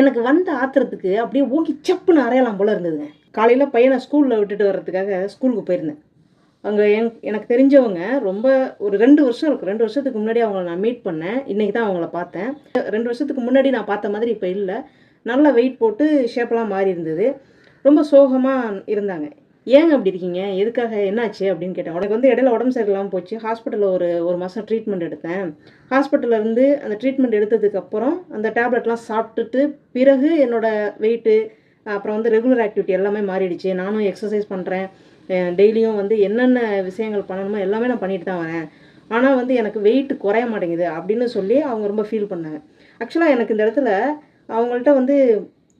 எனக்கு வந்த ஆத்திரத்துக்கு அப்படியே ஓங்கி சப்புன்னு அறையலாம் போல இருந்ததுங்க. காலையில் பையனை ஸ்கூலில் விட்டுட்டு வர்றதுக்காக ஸ்கூலுக்கு போயிருந்தேன். அங்கே என் எனக்கு தெரிஞ்சவங்க ரொம்ப ஒரு ரெண்டு வருஷம் இருக்கும் ரெண்டு வருஷத்துக்கு முன்னாடி அவங்கள நான் மீட் பண்ணேன். இன்றைக்கி தான் அவங்கள பார்த்தேன். ரெண்டு வருஷத்துக்கு முன்னாடி நான் பார்த்த மாதிரி இப்போ இல்லை. நல்லா வெயிட் போட்டு ஷேப்பெல்லாம் மாறி இருந்தது. ரொம்ப சோகமாக இருந்தாங்க. ஏங்க அப்படி இருக்கீங்க? எதுக்காக? என்னாச்சு? அப்படின்னு கேட்டேன். உனக்கு வந்து இடையில உடம்பு சரியில்லாமல் போச்சு. ஹாஸ்பிட்டலில் ஒரு ஒரு மாதம் ட்ரீட்மெண்ட் எடுத்தேன். ஹாஸ்பிட்டல்ல இருந்து அந்த ட்ரீட்மெண்ட் எடுத்ததுக்கப்புறம் அந்த டேப்லெட்லாம் சாப்பிட்டுட்டு பிறகு என்னோட வெயிட்டு அப்புறம் வந்து ரெகுலர் ஆக்டிவிட்டி எல்லாமே மாறிடுச்சு. நானும் எக்ஸசைஸ் பண்ணுறேன் டெய்லியும் வந்து என்னென்ன விஷயங்கள் பண்ணணுமோ எல்லாமே நான் பண்ணிட்டு தான் வரேன். ஆனால் வந்து எனக்கு வெயிட் குறைய மாட்டேங்குது அப்படின்னு சொல்லி அவங்க ரொம்ப ஃபீல் பண்ணாங்க. ஆக்சுவலாக எனக்கு இந்த இடத்துல அவங்கள்ட்ட வந்து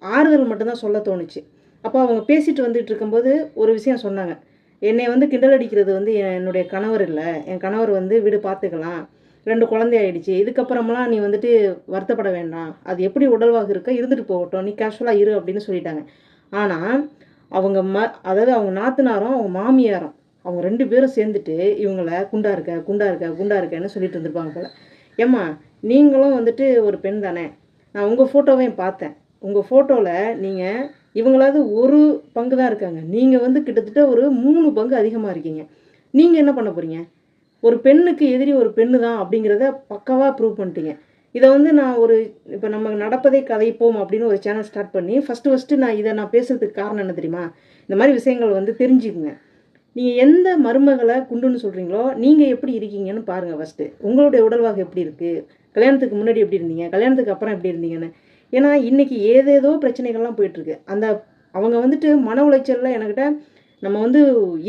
ஆறுதல் மட்டும்தான் சொல்ல தோணுச்சு. அப்போ அவங்க பேசிட்டு வந்துட்டு இருக்கும்போது ஒரு விஷயம் சொன்னாங்க. என்னை வந்து கிண்டல் அடிக்கிறது வந்து என்னுடைய கணவர் இல்லை. என் கணவர் வந்து வீடு பார்த்துக்கலாம் ரெண்டு குழந்தை ஆயிடுச்சு. இதுக்கப்புறமெல்லாம் நீ வந்துட்டு வருத்தப்பட வேண்டாம். அது எப்படி உடல்வாக இருக்க இருந்துட்டு போகட்டும். நீ கேஷுவலாக இரு அப்படின்னு சொல்லிட்டாங்க. ஆனால் அவங்க ம அதாவது அவங்க நாத்தனாரும் அவங்க மாமியாரும் அவங்க ரெண்டு பேரும் சேர்ந்துட்டு இவங்கள குண்டா இருக்க குண்டா இருக்க குண்டா இருக்கன்னு சொல்லிட்டு இருந்திருப்பாங்க போல. ஏம்மா நீங்களும் வந்துட்டு ஒரு பெண் தானே. நான் உங்கள் ஃபோட்டோவையும் பார்த்தேன். உங்கள் ஃபோட்டோவில் நீங்கள் இவங்களாவது ஒரு பங்கு தான் இருக்காங்க. நீங்கள் வந்து கிட்டத்தட்ட ஒரு மூணு பங்கு அதிகமாக இருக்கீங்க. நீங்கள் என்ன பண்ண போகிறீங்க ஒரு பெண்ணுக்கு எதிரி ஒரு பெண்ணு தான் அப்படிங்கிறத பக்காவாக ப்ரூவ் பண்ணிட்டீங்க. இதை வந்து நான் ஒரு இப்போ நம்ம நடப்பதை கதைப்போம் அப்படின்னு ஒரு சேனல் ஸ்டார்ட் பண்ணி ஃபஸ்ட்டு ஃபஸ்ட்டு நான் இதை நான் பேசுகிறதுக்கு காரணம் என்ன தெரியுமா? இந்த மாதிரி விஷயங்கள் வந்து தெரிஞ்சுக்குங்க. நீங்கள் எந்த மருமகளை குண்டுன்னு சொல்கிறீங்களோ நீங்கள் எப்படி இருக்கீங்கன்னு பாருங்கள் ஃபஸ்ட்டு உங்களுடைய உடல்வாக எப்படி இருக்குது கல்யாணத்துக்கு முன்னாடி எப்படி இருந்தீங்க? கல்யாணத்துக்கு அப்புறம் எப்படி இருந்தீங்கன்னு. ஏன்னா இன்றைக்கி ஏதேதோ பிரச்சனைகள்லாம் போயிட்டுருக்கு. அந்த அவங்க வந்துட்டு மன உளைச்சலில் எனக்கிட்ட நம்ம வந்து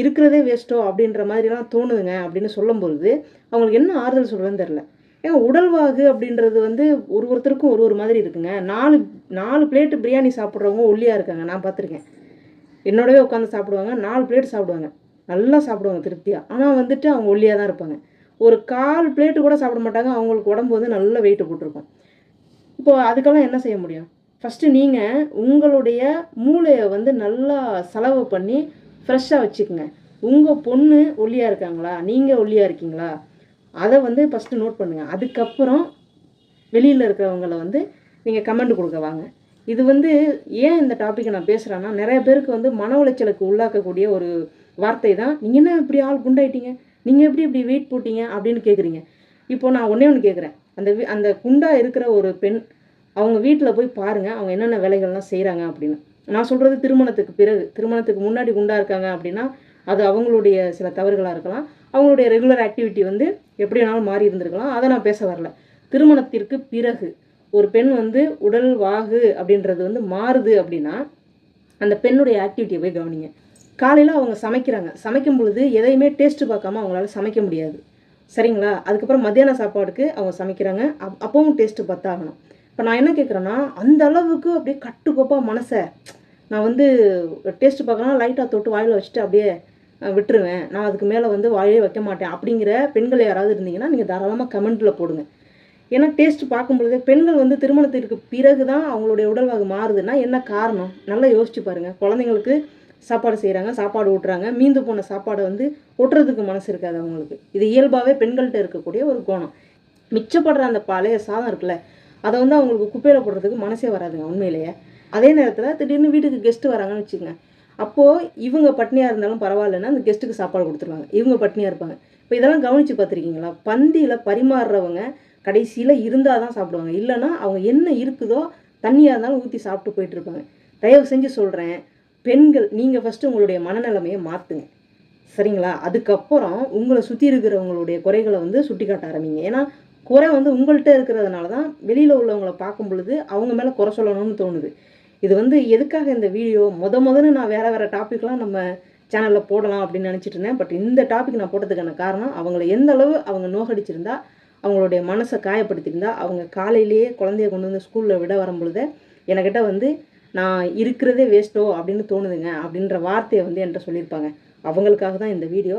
இருக்கிறதே வேஸ்ட்டோ அப்படின்ற மாதிரிலாம் தோணுதுங்க அப்படின்னு சொல்லும்பொழுது அவங்களுக்கு என்ன ஆறுதல் சொல்கிறதுன்னு தெரில ஏன்னா உடல்வாகு அப்படின்றது வந்து ஒரு ஒருத்தருக்கும் ஒரு ஒரு மாதிரி இருக்குங்க. நாலு நாலு பிளேட்டு பிரியாணி சாப்பிட்றவங்க ஒல்லியாக இருக்காங்க நான் பார்த்துருக்கேன். என்னோடவே உட்காந்து சாப்பிடுவாங்க நாலு பிளேட் சாப்பிடுவாங்க. நல்லா சாப்பிடுவாங்க திருப்தியாக ஆனால் வந்துட்டு அவங்க ஒல்லியாக தான் இருப்பாங்க. ஒரு கால் பிளேட்டு கூட சாப்பிட மாட்டாங்க அவங்களுக்கு உடம்பு வந்து நல்ல வெயிட்டு போட்டிருக்கும். இப்போ அதுக்கெல்லாம் என்ன செய்ய முடியும்? ஃபஸ்ட்டு நீங்கள் உங்களுடைய மூளையை வந்து நல்லா செலவு பண்ணி ஃப்ரெஷ்ஷாக வச்சுக்கோங்க. உங்கள் பொண்ணு ஒல்லியாக இருக்காங்களா? நீங்கள் ஒல்லியாக இருக்கீங்களா? அதை வந்து ஃபஸ்ட்டு நோட் பண்ணுங்கள் அதுக்கப்புறம் வெளியில் இருக்கிறவங்கள வந்து நீங்கள் கமெண்ட் கொடுக்க வாங்க. இது வந்து ஏன் இந்த டாப்பிக்கை நான் பேசுகிறேன்னா நிறைய பேருக்கு வந்து மன உளைச்சலுக்கு உள்ளாக்கக்கூடிய ஒரு வார்த்தை தான். நீங்கள் என்ன இப்படி ஆள் குண்டாயிட்டீங்க? நீங்கள் எப்படி இப்படி வெயிட் போட்டீங்க? அப்படின்னு கேட்குறீங்க இப்போ நான் ஒன்றே ஒன்று கேட்குறேன் அந்த வீ- அந்த குண்டாக இருக்கிற ஒரு பெண் அவங்க வீட்டில் போய் பாருங்கள் அவங்க என்னென்ன வேலைகள்லாம் செய்கிறாங்க அப்படின்னு. நான் சொல்கிறது திருமணத்துக்கு பிறகு திருமணத்துக்கு முன்னாடி குண்டாக இருக்காங்க அப்படின்னா அது அவங்களுடைய சில தவறுகளாக இருக்கலாம். அவங்களுடைய ரெகுலர் ஆக்டிவிட்டி வந்து எப்படி வேணாலும் மாறி இருந்திருக்கலாம். அதை நான் பேச வரல. திருமணத்திற்கு பிறகு ஒரு பெண் வந்து உடல் வாகு அப்படின்றது வந்து மாறுது அப்படின்னா அந்த பெண்ணுடைய ஆக்டிவிட்டியை போய் கவனிங்க. காலையில் அவங்க சமைக்கிறாங்க. சமைக்கும் பொழுது எதையுமே டேஸ்ட்டு பார்க்காம அவங்களால சமைக்க முடியாது. சரிங்களா? அதுக்கப்புறம் மத்தியான சாப்பாடுக்கு அவங்க சமைக்கிறாங்க. அப் அப்பவும் டேஸ்ட்டு பத்தாகணும். இப்போ நான் என்ன கேட்குறேன்னா அந்த அளவுக்கு அப்படியே கட்டுக்கோப்பாக மனசை நான் வந்து டேஸ்ட்டு பார்க்கலாம் லைட்டாக தொட்டு வாயில் வச்சுட்டு அப்படியே விட்டுருவேன். நான் அதுக்கு மேலே வந்து வாயிலே வைக்க மாட்டேன். அப்படிங்கிற பெண்கள் யாராவது இருந்தீங்கன்னா நீங்கள் தாராளமாக கமெண்ட்டில் போடுங்க. ஏன்னா டேஸ்ட் பார்க்கும்பொழுதே பெண்கள் வந்து திருமணத்திற்கு பிறகு தான் அவங்களுடைய உடல்வாகு மாறுதுன்னா என்ன காரணம்? நல்லா யோசிச்சு பாருங்கள் குழந்தைங்களுக்கு சாப்பாடு செய்கிறாங்க சாப்பாடு ஊட்டுறாங்க. மீந்து போன சாப்பாடை வந்து ஒட்டுறதுக்கு மனசு இருக்காது அவங்களுக்கு. இது இயல்பாகவே பெண்கள்கிட்ட இருக்கக்கூடிய ஒரு கோணம். மிச்சப்படுற அந்த பழைய சாதம் இருக்குல்ல அதை வந்து அவங்களுக்கு குப்பையில் போடுறதுக்கு மனசே வராதுங்க உண்மையிலேயே. அதே நேரத்தில் திடீர்னு வீட்டுக்கு கெஸ்ட்டு வராங்கன்னு வச்சுக்கோங்க. அப்போது இவங்க பட்னியாக இருந்தாலும் பரவாயில்லன்னா அந்த கெஸ்ட்டுக்கு சாப்பாடு கொடுத்துருவாங்க. இவங்க பட்னியாக இருப்பாங்க. இப்போ இதெல்லாம் கவனித்து பார்த்துருக்கீங்களா? பந்தியில் பரிமாறுறவங்க கடைசியில் இருந்தால் தான் சாப்பிடுவாங்க. இல்லைன்னா அவங்க என்ன இருக்குதோ தண்ணியாக இருந்தாலும் ஊற்றி சாப்பிட்டு போயிட்டு இருப்பாங்க. தயவு செஞ்சு சொல்கிறேன் பெண்கள் நீங்கள் ஃபஸ்ட்டு உங்களுடைய மனநிலைமையை மாற்றுங்க சரிங்களா? அதுக்கப்புறம் உங்களை சுற்றி இருக்கிறவங்களுடைய குறைகளை வந்து சுட்டி காட்ட ஆரம்பிங்க. ஏன்னா குறை வந்து உங்கள்கிட்ட இருக்கிறதுனால தான் வெளியில் உள்ளவங்கள பார்க்கும் பொழுது அவங்க மேலே குறை சொல்லணும்னு தோணுது. இது வந்து எதுக்காக இந்த வீடியோ? முத முதல்ல நான் வேறு வேறு டாப்பிக்லாம் நம்ம சேனலில் போடலாம் அப்படின்னு நினச்சிட்டு இருந்தேன். பட் இந்த டாபிக் நான் போட்டதுக்கான காரணம் அவங்கள எந்த அளவு அவங்க நோகடிச்சிருந்தா அவங்களுடைய மனசை காயப்படுத்தியிருந்தா அவங்க காலையிலேயே குழந்தைய கொண்டு வந்து ஸ்கூலில் விட வரும்பொழுது என்கிட்ட வந்து நான் இருக்கிறதே வேஸ்ட்டோ அப்படின்னு தோணுதுங்க அப்படின்ற வார்த்தையை வந்து என்கிட்ட சொல்லியிருப்பாங்க. அவங்களுக்காக தான் இந்த வீடியோ